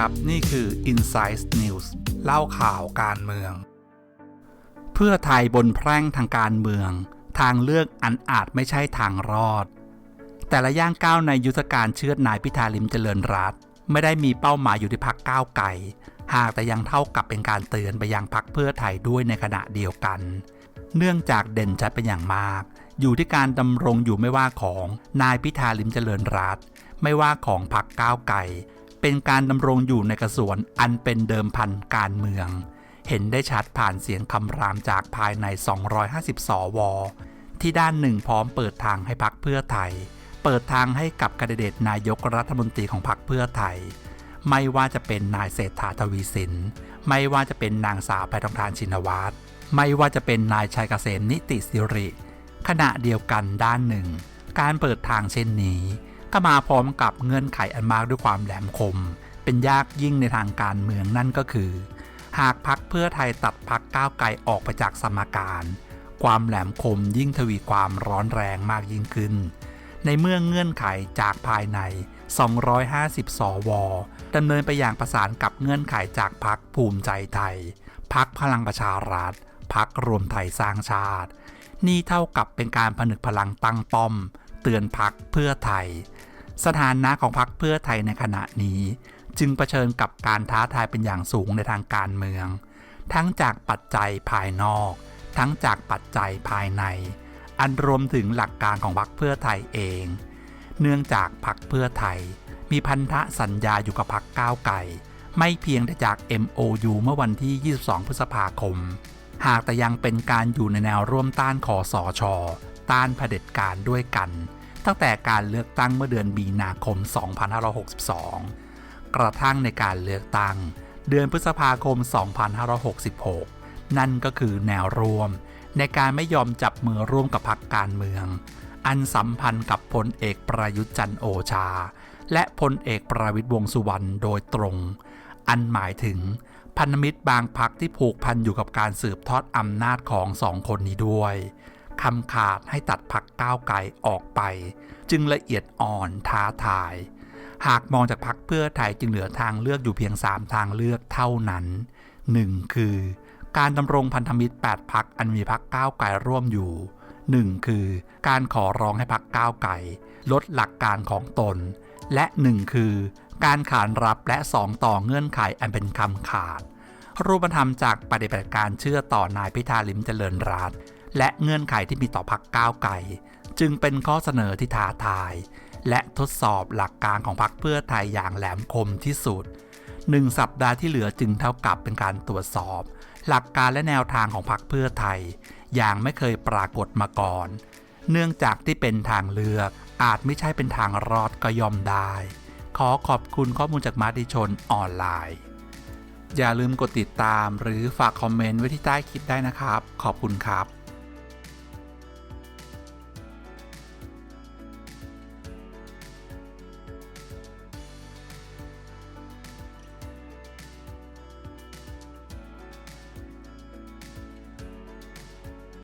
ครับ นี่คือ Insight News เล่าข่าวการเมือง เพื่อไทยบนแพร่งทางการเมือง ทางเลือกอันอาจไม่ใช่ทางรอด แต่ละย่างก้าวในยุทธการเชือดนายพิธาลิมเจริญรัตไม่ได้มีเป้าหมายอยู่ที่พักก้าวไก่หากแต่ยังเท่ากับเป็นการเตือนไปยังพักเพื่อไทยด้วยในขณะเดียวกัน เนื่องจากเด่นชัดเป็นอย่างมาก อยู่ที่การดำรงอยู่ไม่ว่าของนายพิธาลิมเจริญรัตไม่ว่าของพักก้าวไก่ เป็นการดำรงอยู่ในกระสวนอันเป็นเดิมพันการเมือง เห็นได้ชัดผ่านเสียงคำรามจากภายใน 250 สว ที่ด้านหนึ่งพร้อมเปิดทางให้พักเพื่อไทย เปิดทางให้กับกระเดตนายกรัฐมนตรีของพักเพื่อไทย ไม่ว่าจะเป็นนายเศรษฐาทวีสิน ไม่ว่าจะเป็นนางสาวแพทองทานชินวัตรไม่ว่าจะเป็นนายชัยเกษมนิติสิริ ขณะเดียวกันด้านหนึ่ง การเปิดทางเช่นนี้ ก็มาพร้อมกับเงื่อนไขอันมากด้วยความแหลมคม เป็นยากยิ่งในทางการเมืองนั่นก็คือ หากพักเพื่อไทยตัดพักก้าวไกลออกไปจากสมการ ความแหลมคมยิ่งทวีความร้อนแรงมากยิ่งขึ้น ในเมื่อเงื่อนไขจากภายใน 250 สวดำเนินไปอย่างประสานกับเงื่อนไขจากพักภูมิใจไทย พักพลังประชารัฐพักรวมไทยสร้างชาติ นี่เท่ากับเป็นการผนึกพลังตั้งป้อม เตือนพักเพื่อไทย สถานะของพักเพื่อไทยในขณะนี้ จึงเผชิญกับการท้าทายเป็นอย่างสูงในทางการเมือง ทั้งจากปัจจัยภายนอก ทั้งจากปัจจัยภายใน อันรวมถึงหลักการของพรรคเพื่อไทยเอง เนื่องจากพรรคเพื่อไทย มีพันธสัญญาอยู่กับพรรคก้าวไก่ไม่เพียงแต่จาก MOU เมื่อวันที่ 22 พฤษภาคม หากแต่ยังเป็นการอยู่ในแนวร่วมต้านคอสอชอต้านเผด็จการด้วยกัน ตั้งแต่การเลือกตั้งเมื่อเดือนมีนาคม 2562 กระทั่งในการเลือกตั้ง เดือนพฤษภาคม 2566 นั่นก็คือแนวร่วม ในการไม่ยอมจับมือร่วมกับพรรคการเมือง อันสัมพันธ์กับพลเอกประยุทธ์จันโอชา และพลเอกประวิตรวงสุวรรณโดยตรง อันหมายถึงพันธมิตรบางพักที่ผูกพันอยู่กับการสืบทอดอำนาจของสองคนนี้ด้วย คำขาดให้ตัดพักก้าวไกลออกไป จึงละเอียดอ่อนท้าทาย หากมองจากพักเพื่อไทยจึงเหลือทางเลือกอยู่เพียง 3 ทางเลือกเท่านั้น 1. คือ การดำรงพันธมิตร 8 พักอันมีพักก้าวไกลร่วมอยู่ 1. คือ การขอร้องให้พักก้าวไกลลดหลักการของตน และ 1 คือ การขานรับและ2ต่อเงื่อนไขอันเป็นคำขาดรูปธรรมจากปฏิบัติการเชื่อต่อนายพิธาลิมเจริญรัตน์ และเงื่อนไขที่มีต่อพักก้าวไกลจึงเป็นข้อเสนอที่ท้าทาย และทดสอบหลักการของพรรคเพื่อไทยอย่างแหลมคมที่สุดหนึ่งสัปดาห์ที่เหลือจึงเท่ากับเป็นการตรวจสอบ หลักการและแนวทางของพรรคเพื่อไทย อย่างไม่เคยปรากฏมาก่อน เนื่องจากที่เป็นทางเลือกอาจไม่ใช่เป็นทางรอดก็ยอมได้ ขอขอบคุณข้อมูลจากมาติชนออนไลน์ อย่าลืมกดติดตามหรือฝากคอมเมนต์ไว้ที่ใต้คลิปได้นะครับ ขอบคุณครับ